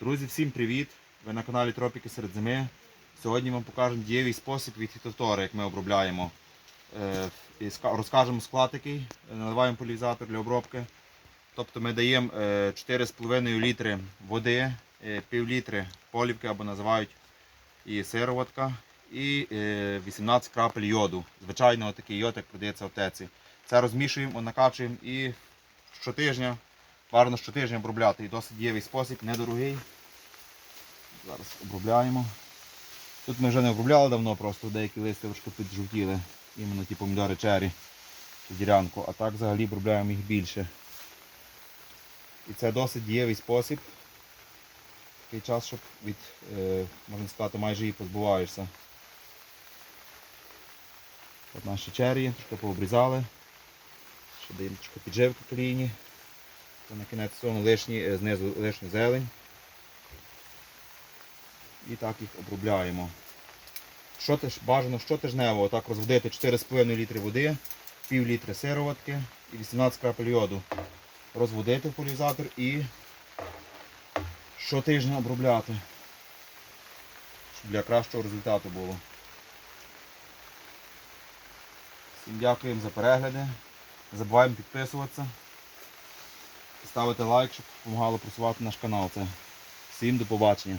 Друзі, всім привіт! Ви на каналі Тропіки серед зими. Сьогодні вам покажемо дієвий спосіб від фітофтори, як ми обробляємо. Е, Розкажемо склад який, е, наливаємо полізатор для обробки. Тобто ми даємо е, 4,5 літри води, е, пів літри полівки або називають і сироватка, і е, 18 крапель йоду. Звичайно, такий йод, як продається в аптеці. Це розмішуємо, накачуємо і щотижня, бажано щотижня обробляти. І досить дієвий спосіб, недорогий. Зараз обробляємо. Тут ми вже не обробляли давно, просто деякі листи трошки піджовтіли. Іменно ті помідори чері чи. А так взагалі обробляємо їх більше. І це досить дієвий спосіб. Такий час, щоб від, е, можна сказати, майже її позбуваєшся. От наші черрі, трошки пообрізали. Ще даємо трошки підживки колійні. Та на кінець всього лишні, е, знизу лишню зелень. І так їх обробляємо. Щотиж, бажано щотижнево отак розводити 4,5 літри води, пів літри сироватки і 18 крапель йоду. Розводити в полізатор і щотижня обробляти. Щоб для кращого результату було. Всім дякуємо за перегляди. Не забуваємо підписуватися. Ставити лайк, щоб допомагало просувати наш канал. Це. Всім до побачення.